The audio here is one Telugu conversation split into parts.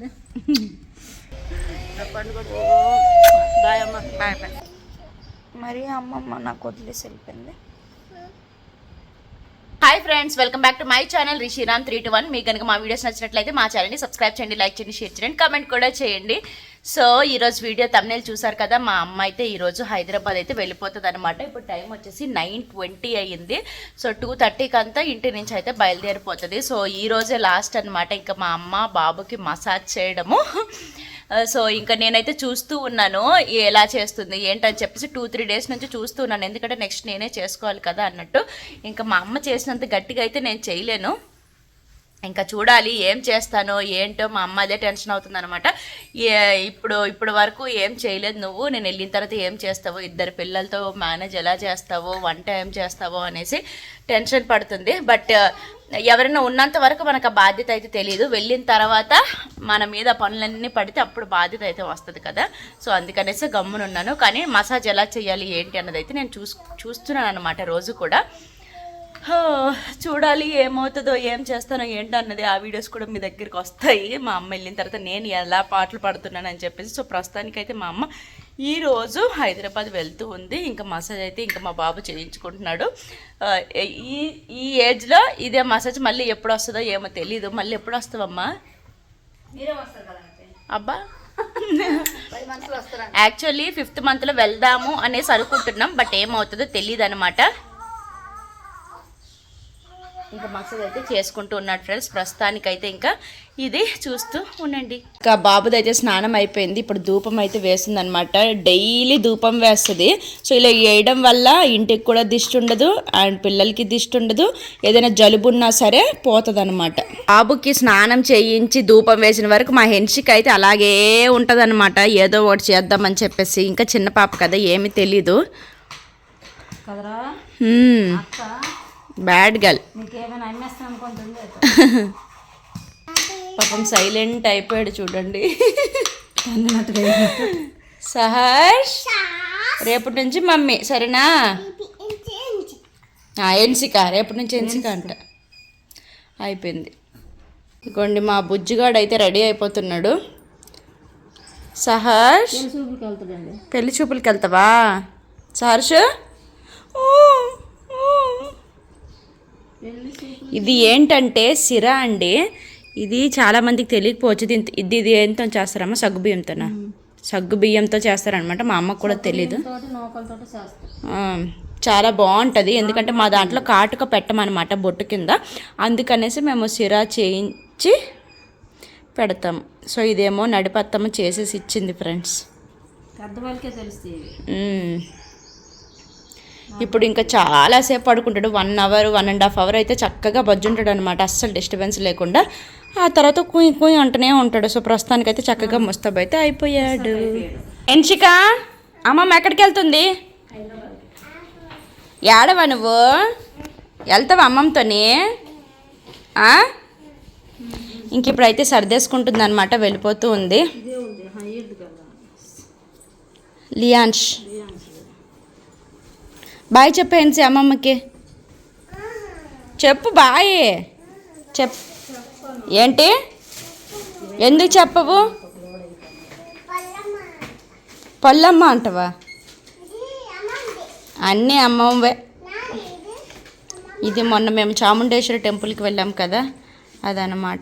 ఉంది బాయ్ అమ్మ బాయ్ బాయ్ మరి అమ్మమ్మ నాకు వదిలేసి వెళ్ళిపోయింది. Hi friends welcome back to my channel Rishiram three two one మీకు కనుక మా వీడియోస్ నచ్చినట్లయితే మా ఛానల్ని సబ్స్క్రైబ్ చేయండి లైక్ చేయండి షేర్ చేయండి కామెంట్ కూడా చేయండి. సో ఈరోజు వీడియో తమ్నేల్ చూసారు కదా మా అమ్మ అయితే ఈరోజు హైదరాబాద్ అయితే వెళ్ళిపోతుంది అనమాట ఇప్పుడు టైం వచ్చేసి నైన్ ట్వంటీ అయ్యింది. సో టూ థర్టీకి అంతా ఇంటి నుంచి అయితే బయలుదేరిపోతుంది. సో ఈరోజే లాస్ట్ అనమాట ఇంకా మా అమ్మ బాబుకి మసాజ్ చేయడము. సో ఇంకా నేనైతే చూస్తూ ఉన్నాను ఎలా చేస్తుంది ఏంటని చెప్పేసి టూ త్రీ డేస్ నుంచి చూస్తూ ఉన్నాను. ఎందుకంటే నెక్స్ట్ నేనే చేసుకోవాలి కదా అన్నట్టు. ఇంకా మా అమ్మ చేసినంత గట్టిగా అయితే నేను చేయలేను. ఇంకా చూడాలి ఏం చేస్తానో ఏంటో మా అమ్మ అదే టెన్షన్ అవుతుంది అనమాట ఇప్పుడు ఇప్పుడు వరకు ఏం చేయలేదు నువ్వు నేను వెళ్ళిన తర్వాత ఏం చేస్తావో ఇద్దరు పిల్లలతో మేనేజ్ ఎలా చేస్తావో వంట ఏం చేస్తావో అనేసి టెన్షన్ పడుతుంది. బట్ ఎవరైనా ఉన్నంత వరకు మనకు ఆ బాధ్యత అయితే తెలియదు వెళ్ళిన తర్వాత మన మీద పనులన్నీ పడితే అప్పుడు బాధ్యత అయితే వస్తుంది కదా. సో అందుకనేసి గమ్మునున్నాను. కానీ మసాజ్ ఎలా చేయాలి ఏంటి అన్నది అయితే నేను చూస్ చూస్తున్నాను అనమాట రోజు కూడా. చూడాలి ఏమవుతుందో ఏం చేస్తానో ఏంటో అన్నది ఆ వీడియోస్ కూడా మీ దగ్గరికి వస్తాయి. మా అమ్మ వెళ్ళిన తర్వాత నేను ఎలా పాటలు పడుతున్నానని చెప్పేసి సో ప్రస్తుతానికైతే మా అమ్మ ఈ రోజు హైదరాబాద్ వెళ్తూ ఉంది. ఇంకా మసాజ్ అయితే ఇంకా మా బాబు చేయించుకుంటున్నాడు. ఈ ఈ ఏజ్లో ఇదే మసాజ్ మళ్ళీ ఎప్పుడు వస్తుందో ఏమో తెలీదు. మళ్ళీ ఎప్పుడు వస్తావమ్మా? అబ్బా! యాక్చువల్లీ ఫిఫ్త్ మంత్లో వెళ్దాము అనేసి అనుకుంటున్నాం బట్ ఏమవుతుందో తెలియదు అనమాట ఇంకా మసాజ్ అయితే చేసుకుంటూ ఉన్నాడు ఫ్రెండ్స్. ప్రస్తుతానికైతే ఇంకా ఇది చూస్తూ ఉండండి. ఇంకా బాబుది అయితే స్నానం అయిపోయింది. ఇప్పుడు ధూపం అయితే వేస్తుంది అనమాట డైలీ ధూపం వేస్తుంది. సో ఇలా వేయడం వల్ల ఇంటికి కూడా దిష్టి ఉండదు అండ్ పిల్లలకి దిష్టి ఉండదు. ఏదైనా జలుబు ఉన్నా సరే పోతుంది అనమాట బాబుకి స్నానం చేయించి ధూపం వేసిన వరకు మా హెన్షిక్ అయితే అలాగే ఉంటుంది ఏదో ఒకటి చేద్దామని చెప్పేసి. ఇంకా చిన్న పాప కదా ఏమీ తెలీదు. కదరా. బ్యాడ్ గర్ల్ మీకు ఏమైనా అమ్మేస్తాను అనుకుంటుంది పాపం సైలెంట్ అయిపోయాడు చూడండి. సహర్ష్ రేపటి నుంచి మమ్మీ సరేనా? ఆ, ఎన్సిక రేపటి నుంచి ఎన్సిక అంట. అయిపోయింది. ఇదిగోండి మా బుజ్జిగాడు అయితే రెడీ అయిపోతున్నాడు. సహర్ష్ పెళ్ళి చూపులకి వెళ్తావా? సహర్ష్. ఇది ఏంటంటే సిర అండి. ఇది చాలా మందికి తెలియకపోవచ్చు. ఇది ఇంత- ఇది ఇది ఏంతో చేస్తారమ్మా? సగ్గు బియ్యంతోనా? సగ్గు బియ్యంతో చేస్తారనమాట. మా అమ్మకు కూడా తెలీదు. చాలా బాగుంటుంది. ఎందుకంటే మా దాంట్లో కాటుక పెట్టమన్నమాట బొట్టు కింద. అందుకనేసి మేము సిర చేయించి పెడతాం. సో ఇదేమో నడిపత్తమ్మ చేసేసి ఇచ్చింది ఫ్రెండ్స్. పెద్దవాళ్ళకే తెలుస్తాయి మ్మ్. ఇప్పుడు ఇంకా చాలాసేపు పడుకుంటాడు. One hour one and half hour అయితే చక్కగా బజ్జుంటాడు అనమాట అస్సలు డిస్టర్బెన్స్ లేకుండా. ఆ తర్వాత కుయ్ కుయ్ అంటూనే ఉంటాడు. సో ప్రస్తుతానికైతే చక్కగా ముస్తాబ్ అయితే అయిపోయాడు. ఎన్షిక అమ్మమ్మ ఎక్కడికి వెళ్తుంది ఏడవా నువ్వు? వెళ్తావా అమ్మమ్మతోని? ఇంక ఇప్పుడైతే సర్దేసుకుంటుంది అనమాట వెళ్ళిపోతూ ఉంది. లియాన్ష్. బాయ్ చెప్పేసి అమ్మమ్మకి. చెప్పు బాయ్. చెప్. ఏంటి? ఎందుకు చెప్పవు? పొల్లమ్మ అంటవా? అన్నీ అమ్మమ్మవే. ఇది మొన్న మేము చాముండేశ్వరి టెంపుల్కి వెళ్ళాం కదా అదనమాట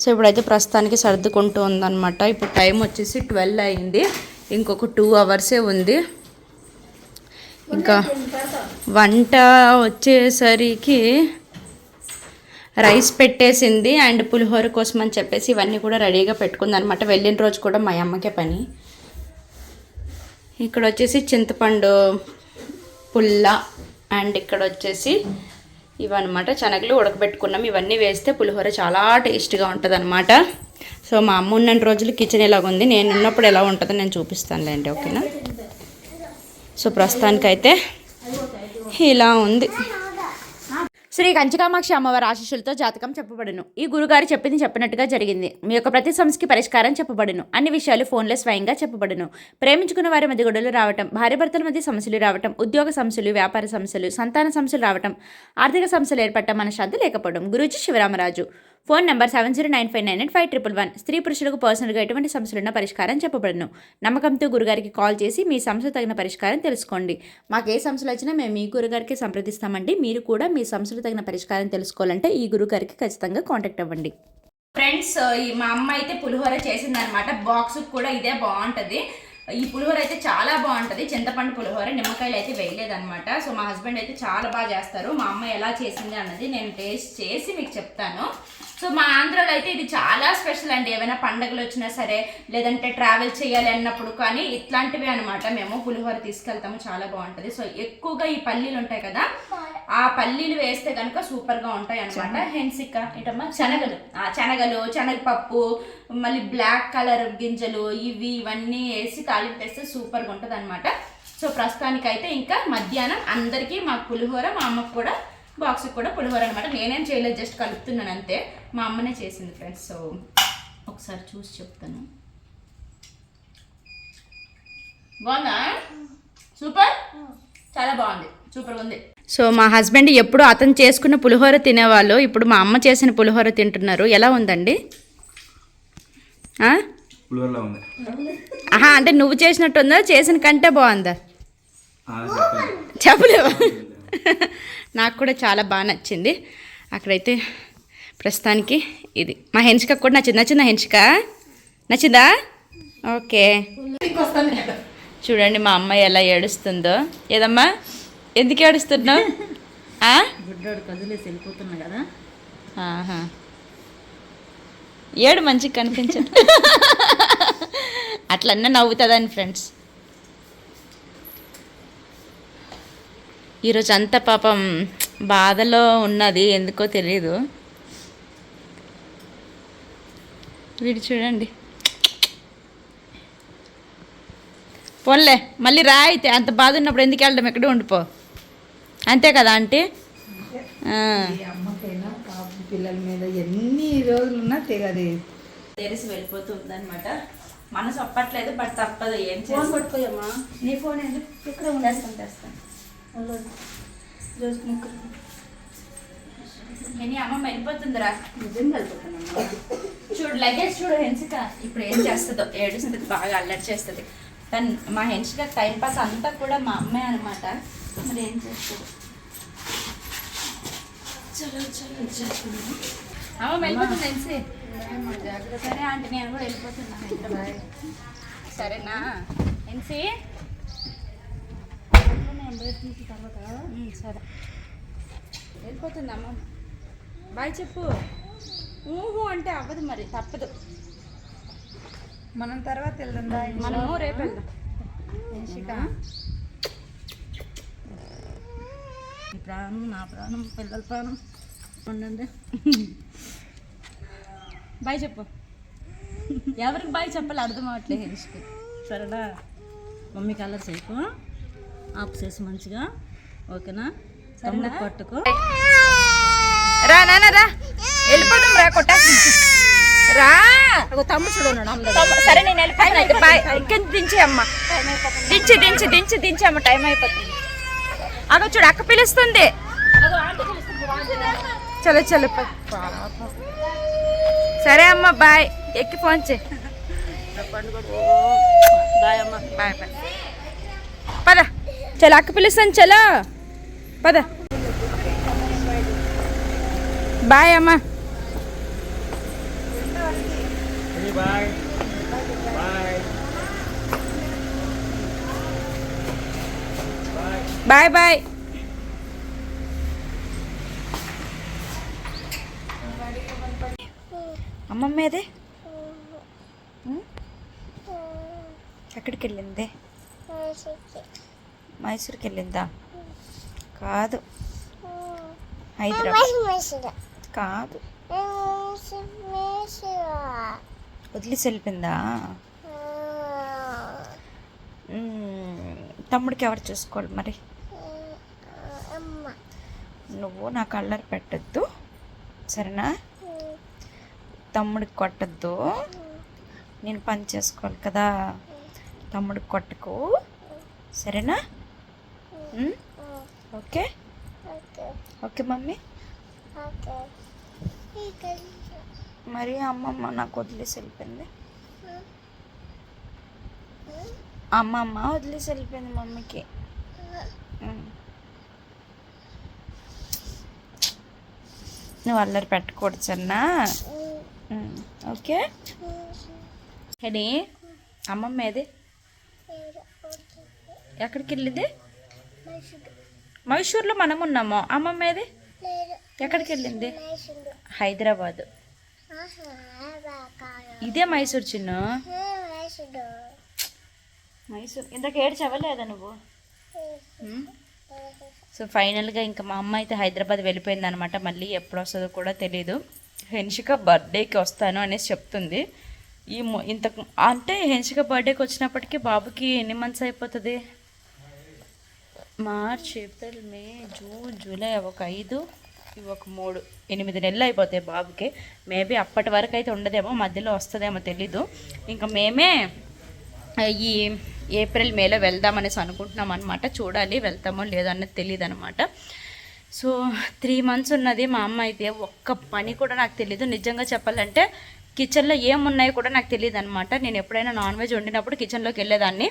సో ఇప్పుడైతే ప్రస్తుతానికి సర్దుకుంటూ ఉందన్నమాట. ఇప్పుడు టైం వచ్చేసి ట్వెల్వ్ అయింది. ఇంకొక టూ అవర్సే ఉంది. ఇంకా వంట వచ్చేసరికి రైస్ పెట్టేసింది అండ్ పులిహోర కోసం అని చెప్పేసి ఇవన్నీ కూడా రెడీగా పెట్టుకుంది అనమాట వెళ్ళిన రోజు కూడా మా అమ్మకే పని. ఇక్కడ వచ్చేసి చింతపండు పుల్ల అండ్ ఇక్కడ వచ్చేసి ఇవన్నమాట. శనగలు ఉడకబెట్టుకున్నాం. ఇవన్నీ వేస్తే పులిహోర చాలా టేస్ట్గా ఉంటుంది అనమాట సో మా అమ్మ ఉన్న రోజులు కిచెన్ ఎలాగ ఉంది నేను ఉన్నప్పుడు ఎలా ఉంటుందో నేను చూపిస్తానులేండి ఓకేనా? సో ప్రస్తుతానికైతే ఇలా ఉంది. శ్రీ కంచికామాక్షి అమ్మవారి ఆశీస్సులతో జాతకం చెప్పబడును. ఈ గురుగారు చెప్పింది చెప్పినట్టుగా జరిగింది. మీ యొక్క ప్రతి సమస్యకి పరిష్కారం చెప్పబడును. అన్ని విషయాలు ఫోన్లో స్వయంగా చెప్పబడును. ప్రేమించుకున్న వారి మధ్య గొడవలు రావటం భార్యభర్తల మధ్య సమస్యలు రావటం ఉద్యోగ సమస్యలు వ్యాపార సమస్యలు సంతాన సమస్యలు రావటం ఆర్థిక సమస్యలు ఏర్పడటం మన శ్రద్ధ లేకపోవడం. Guruji Sivaramaraju. Phone number seven zero nine five nine eight five triple one. స్త్రీ పురుషులకు పర్సనల్గా ఎటువంటి సమస్యలున్న పరిష్కారం చెప్పబడను. నమ్మకంతో గురుగారికి కాల్ చేసి మీ సమస్య తగిన పరిష్కారం తెలుసుకోండి. మాకు ఏ సమస్యలు వచ్చినా మేము మీ గురుగారికి సంప్రదిస్తామండి. మీరు కూడా మీ సమస్యలు తగిన పరిష్కారం తెలుసుకోవాలంటే ఈ గురుగారికి ఖచ్చితంగా కాంటాక్ట్ అవ్వండి. ఫ్రెండ్స్ ఈ మా అమ్మ అయితే పులిహోర చేసింది అనమాట బాక్స్ కూడా ఇదే బాగుంటుంది. ఈ పులిహోర అయితే చాలా బాగుంటుంది. చింతపండు పులిహోర నిమ్మకాయలు అయితే వేయలేదన్నమాట. సో మా హస్బెండ్ అయితే చాలా బాగా చేస్తారు. మా అమ్మ ఎలా చేసింది అన్నది నేను టేస్ట్ చేసి మీకు చెప్తాను. సో మా ఆంధ్రాలో అయితే ఇది చాలా స్పెషల్ అండి. ఏమైనా పండగలు వచ్చినా సరే లేదంటే ట్రావెల్ చేయాలి అన్నప్పుడు కానీ ఇట్లాంటివి అనమాట మేము పులిహోర తీసుకెళ్తాము చాలా బాగుంటది. సో ఎక్కువగా ఈ పల్లీలు ఉంటాయి కదా ఆ పల్లీలు వేస్తే కనుక సూపర్గా ఉంటాయి అనమాట హెన్సిక ఏంటమ్మా? శనగలు. ఆ శనగలు శనగపప్పు మళ్ళీ బ్లాక్ కలర్ గింజలు ఇవి ఇవన్నీ వేసి తాలింపు వేస్తే సూపర్గా ఉంటుంది అనమాట సో ప్రస్తుతానికైతే ఇంకా మధ్యాహ్నం అందరికీ మా పులిహోర మా అమ్మకు కూడా బాక్స్కి కూడా పులిహోర అనమాట నేనేం చేయలేదు జస్ట్ కలుపుతున్నాను అంతే. మా అమ్మనే చేసింది ఫ్రెండ్స్ సో ఒకసారి చూసి చెప్తాను. బాగుందా? సూపర్? చాలా బాగుంది. సూపర్ ఉంది. సో మా హస్బెండ్ ఎప్పుడు అతను చేసుకున్న పులిహోర తినేవాళ్ళు. ఇప్పుడు మా అమ్మ చేసిన పులిహోర తింటున్నారు. ఎలా ఉందండి? ఆ? పులిహోరలో ఉంది. ఆహా అంటే నువ్వు చేసినట్టు ఉందా? చేసిన కంటే బాగుందా? చెప్పలేవా? నాకు కూడా చాలా బాగా నచ్చింది. అక్కడైతే ప్రస్తుతానికి ఇది. మా హెన్షిక కూడా నచ్చింది. నచ్చిందా హెన్షిక? నచ్చిందా? ఓకే. చూడండి మా అమ్మాయి ఎలా ఏడుస్తుందో. ఏదమ్మా? ఎందుకు ఏడుస్తున్నావు? కదా. ఏడు మంచిగా కనిపించదు. అట్లన్నా నవ్వుతుందని ఫ్రెండ్స్. ఈరోజు అంతా పాపం బాధలో ఉన్నది ఎందుకో తెలియదు వీడు చూడండి. పోన్లే మళ్ళీ రా అయితే అంత బాధ ఉన్నప్పుడు ఎందుకు వెళ్ళడం? ఎక్కడే ఉండిపో. అంతే కదా అమ్మకైనా పాప పిల్లల మీద ఎన్ని రోజులున్నా తెగది. తెరిసి వెళ్ళిపోతుంది అనమాట మనసు ఒప్పట్లేదు బట్ తప్పదు. ఏం ఫోన్ పట్టుకోయమ్మా. నీ ఫోన్ ఎందుకు? ఇక్కడ ఉండేస్తాను తెస్తాను. రోజు ముగ్గురు నేను అమ్మ వెళ్ళిపోతుందిరా నిజంగా వెళ్ళిపోతానమ్మా చూడు లగేజ్ చూడు హెన్సిక. ఇప్పుడు ఏం చేస్తుందో? ఏడుస్తుంది బాగా అల్లరి చేస్తుంది. తను మా హెన్సిక టైం పాస్ అంతా కూడా మా అమ్మే అనమాట మరి ఏం చేస్తుంది? చలో చలో చలో అమ్మ వెళ్ళిపోతుంది హెన్సి. సరే ఆంటీ నేను కూడా వెళ్ళిపోతున్నా. హైదరాబాద్ సరేనా? హెన్సి? సరే. వెళ్ళిపోతుంది అమ్మ బాయ్ చెప్పు. ఊహు అంటే అవ్వదు మరి తప్పదు. మనం తర్వాత వెళ్దా మనము రేపు వెళ్దాం. ఈ ప్రాణం నా ప్రాణం పిల్లల ప్రాణం. ఉండండి. బాయ్ చెప్పు. ఎవరికి బాయ్ చెప్పాలి అర్థం అవ్వట్లేదు. హెన్స్కి సరేనా మమ్మీకి అల్లరి చేయకు ఆఫ్ చేసి మంచిగా ఓకేనా? తమ్ముడు పట్టుకో. రా నాన్న రా. వెళ్ళిపోదాం రా కొట్టాకి రా. తమ్ముడు సరే నేను వెళ్ళిపోతాను. అయితే బాయ్. దించి అమ్మ. దించి దించి దించి దించి అమ్మ. టైం అయిపోతుంది. అగో చూడు అక్క పిలుస్తుంది. చలో చలో. సరే అమ్మ బాయ్. ఎక్కి ఫోన్ చే బాయ్ అమ్మ. Bye bye. చలో అక్క పిలుస్తాను చలో పద బాయ్ అమ్మ బాయ్ బాయ్ అమ్మమ్మ ఏదే? ఉం? ఎక్కడికి వెళ్ళింది మైసూర్కి వెళ్ళిందా కాదు. హైదరాబాద్. కాదు. వదిలేసి వెళ్ళిపోయిందా తమ్ముడికి ఎవరు చూసుకోవాలి మరి? నువ్వు నాకు అల్లరి పెట్టద్దు. సరేనా? తమ్ముడికి కొట్టద్దు. నేను పని చేసుకోవాలి కదా. తమ్ముడికి కొట్టకు. సరేనా? ఓకే ఓకే మమ్మీ మరి అమ్మమ్మ నాకు వదిలేసి వెళ్ళిపోయింది. అమ్మమ్మ వదిలేసి వెళ్ళిపోయింది మమ్మీకి. ఉమ్. నువ్వు అల్లరి పెట్టకూడదు సన్నా ఓకే హెడీ అమ్మమ్మ ఏది? ఎక్కడికి వెళ్ళింది? మైసూర్లో మనం ఉన్నాము అమ్మమ్మ ఏది? ఎక్కడికి వెళ్ళింది? హైదరాబాద్. ఇదే మైసూర్ చిన్న? మైసూర్. ఇంతకు ఏడ్చావా లేదా నువ్వు. సో ఫైనల్గా ఇంకా మా అమ్మ అయితే హైదరాబాద్ వెళ్ళిపోయింది అనమాట మళ్ళీ ఎప్పుడు వస్తుందో కూడా తెలియదు హెన్షిక బర్త్డేకి వస్తాను అనేసి చెప్తుంది. ఈ మొ- ఇంత అంటే హెన్షిక బర్త్డేకి వచ్చినప్పటికీ బాబుకి ఎన్ని మంత్స్ అయిపోతుంది? March April May June July ఒక ఐదు ఇవి ఒక మూడు ఎనిమిది నెలలు అయిపోతాయి బాబుకి. మేబీ అప్పటి వరకు అయితే ఉండదేమో మధ్యలో వస్తుందేమో తెలీదు. ఇంకా మేమే ఈ ఏప్రిల్ మేలో వెళ్దామనేసి అనుకుంటున్నాం అనమాట చూడాలి వెళ్తామో లేదో అన్నది తెలియదు అనమాట సో త్రీ మంత్స్ ఉన్నది మా అమ్మ అయితే. ఒక్క పని కూడా నాకు తెలియదు నిజంగా చెప్పాలంటే కిచెన్లో ఏమున్నాయో కూడా నాకు తెలియదు అనమాట నేను ఎప్పుడైనా నాన్ వెజ్ వండినప్పుడు కిచెన్లోకి వెళ్ళేదాన్ని.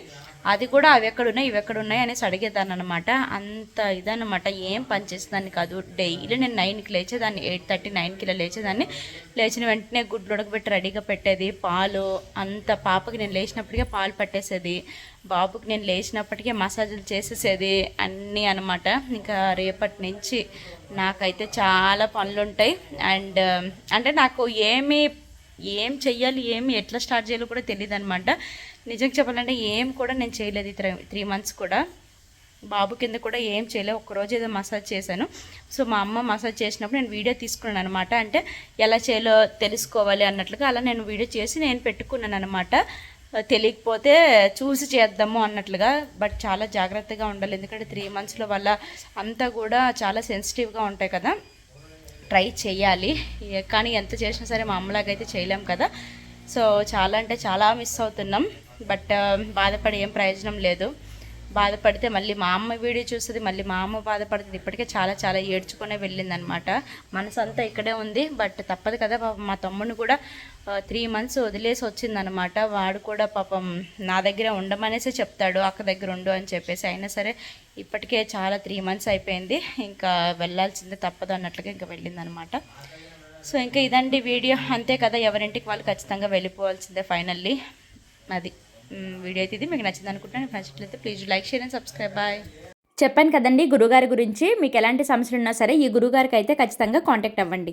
అది కూడా అవి ఎక్కడున్నాయి ఇవి ఎక్కడున్నాయి అనేసి అడిగేదాన్ని అనమాట అంత ఇదన్నమాట. ఏం పని చేసేదాన్ని కాదు. డైలీ నేను నైన్కి లేచేదాన్ని ఎయిట్ థర్టీ నైన్కి ఇలా లేచేదాన్ని. లేచిన వెంటనే గుడ్లు ఉడకబెట్టి రెడీగా పెట్టేది. పాలు అంత పాపకి నేను లేచినప్పటికే పాలు పట్టేసేది. బాబుకి నేను లేచినప్పటికే మసాజులు చేసేసేది. అన్నీ అనమాట ఇంకా రేపటి నుంచి నాకైతే చాలా పనులు ఉంటాయి అండ్ అంటే నాకు ఏమీ ఏం చెయ్యాలి ఏం ఎట్లా స్టార్ట్ చేయాలో కూడా తెలియదు అనమాట నిజంగా చెప్పాలంటే ఏం కూడా నేను చేయలేదు ఈ త్రీ త్రీ మంత్స్ కూడా. బాబు కింద కూడా ఏం చేయలేదు ఒకరోజు ఏదో మసాజ్ చేశాను. సో మా అమ్మ మసాజ్ చేసినప్పుడు నేను వీడియో తీసుకున్నాను అనమాట అంటే ఎలా చేయాలో తెలుసుకోవాలి అన్నట్లుగా అలా నేను వీడియో చేసి నేను పెట్టుకున్నాను అనమాట తెలియకపోతే చూసి చేద్దాము అన్నట్లుగా బట్ చాలా జాగ్రత్తగా ఉండాలి. ఎందుకంటే త్రీ మంత్స్లో వల్ల అంతా కూడా చాలా సెన్సిటివ్గా ఉంటాయి కదా. ట్రై చేయాలి. కానీ ఎంత చేసినా సరే మా అయితే చేయలేం కదా. సో చాలా అంటే చాలా మిస్ అవుతున్నాం. బట్ బాధపడి ఏం ప్రయోజనం లేదు. బాధపడితే మళ్ళీ మా అమ్మ వీడియో చూస్తుంది మళ్ళీ మా అమ్మ బాధపడుతుంది. ఇప్పటికే చాలా చాలా ఏడ్చుకునే వెళ్ళిందనమాట మనసు అంతా ఇక్కడే ఉంది బట్ తప్పదు కదా పాపం. మా తమ్ముడిని కూడా త్రీ మంత్స్ వదిలేసి వచ్చిందనమాట వాడు కూడా పాపం నా దగ్గర ఉండమనేసి చెప్తాడు అక్క దగ్గర ఉండు అని చెప్పేసి. అయినా సరే ఇప్పటికే చాలా త్రీ మంత్స్ అయిపోయింది. ఇంకా వెళ్ళాల్సిందే తప్పదు అన్నట్లుగా ఇంకా వెళ్ళిందనమాట సో ఇంకా ఇదండి వీడియో. అంతే కదా ఎవరింటికి వాళ్ళు ఖచ్చితంగా వెళ్ళిపోవాల్సిందే ఫైనల్లీ. అది. వీడియో అయితే ఇది. మీకు నచ్చింది అనుకుంటున్నాను. నచ్చినట్లయితే please like share and subscribe bye చెప్పాను కదండి గురుగారి గురించి మీకు ఎలాంటి సమస్యలు ఉన్నా సరే ఈ గురుగారికి అయితే ఖచ్చితంగా కాంటాక్ట్ అవ్వండి.